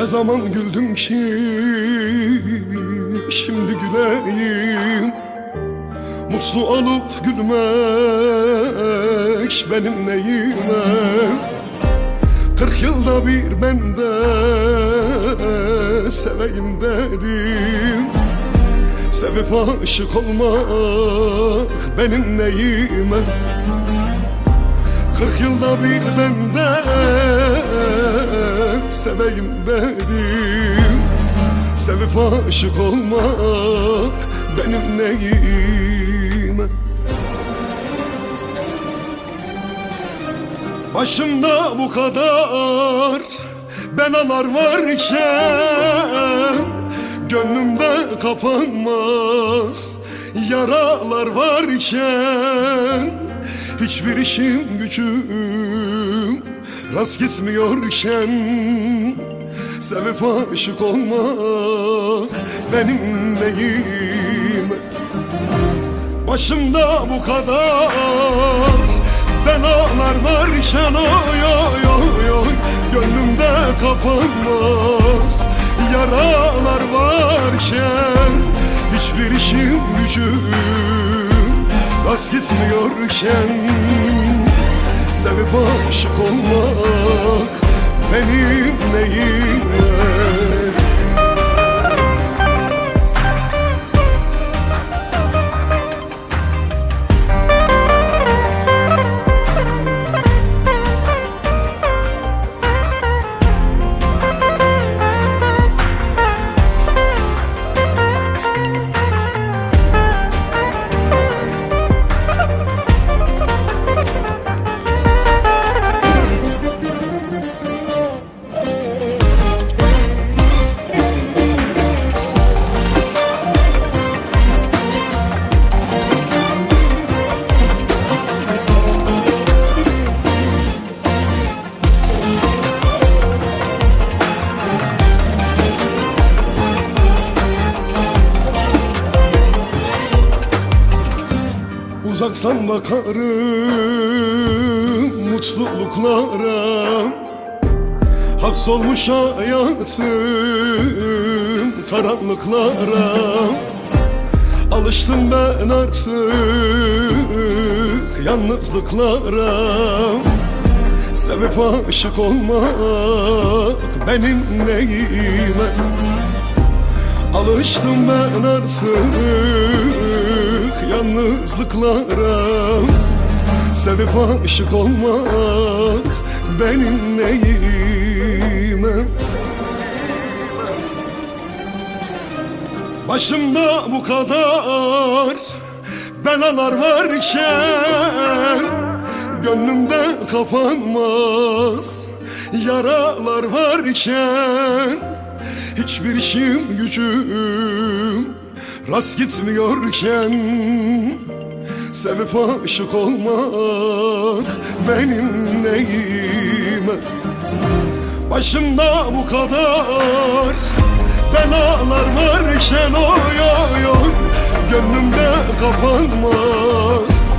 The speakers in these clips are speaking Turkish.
Ne zaman güldüm ki şimdi güleyim? Mutlu olup gülmek benim neyime? Kırk yılda bir ben de seveyim dedim. Sevip aşık olmak benim neyime? Kırk yılda bir ben de seveyim dedim. Sevip aşık olmak benim neyime Başımda bu kadar belalar varken Gönlümde kapanmaz yaralar varken Hiçbir işim gücüm rast gitmiyorken Sevip aşık olmak benim neyime Başımda bu kadar belalar varken oy oy oy oy. Gönlümde kapanmaz yaralar varken Hiçbir işim gücüm rast gitmiyorken aşık olmak benim neyime Uzaksan bakarım mutluluklara Hapsolmuş hayatım karanlıklara Alıştım ben artık yalnızlıklara. Sevip aşık olmak benim neyime? Alıştım ben artık yalnızlıklara Sevip aşık olmak benim neyime? Başımda bu kadar belalar varken Gönlümde kapanmaz yaralar varken Hiçbir işim gücüm rast gitmiyorken Sevip aşık olmak benim neyime? Başımda bu kadar belalar varken oy oy oy Gönlümde kapanmaz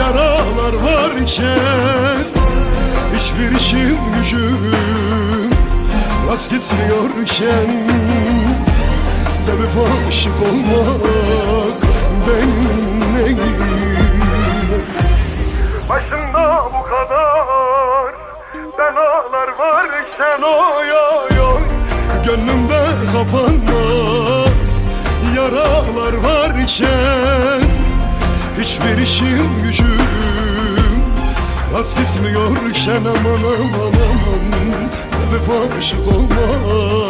yaralar varken. Hiçbir işim gücüm rast gitmiyorken Sevip aşık olmak benim neyime Başımda bu kadar belalar varken oy oy oy Gönlümde kapanmaz yaralar varken Hiçbir işim gücüm rast gitmiyorken aman aman aman. Sevip aşık olmak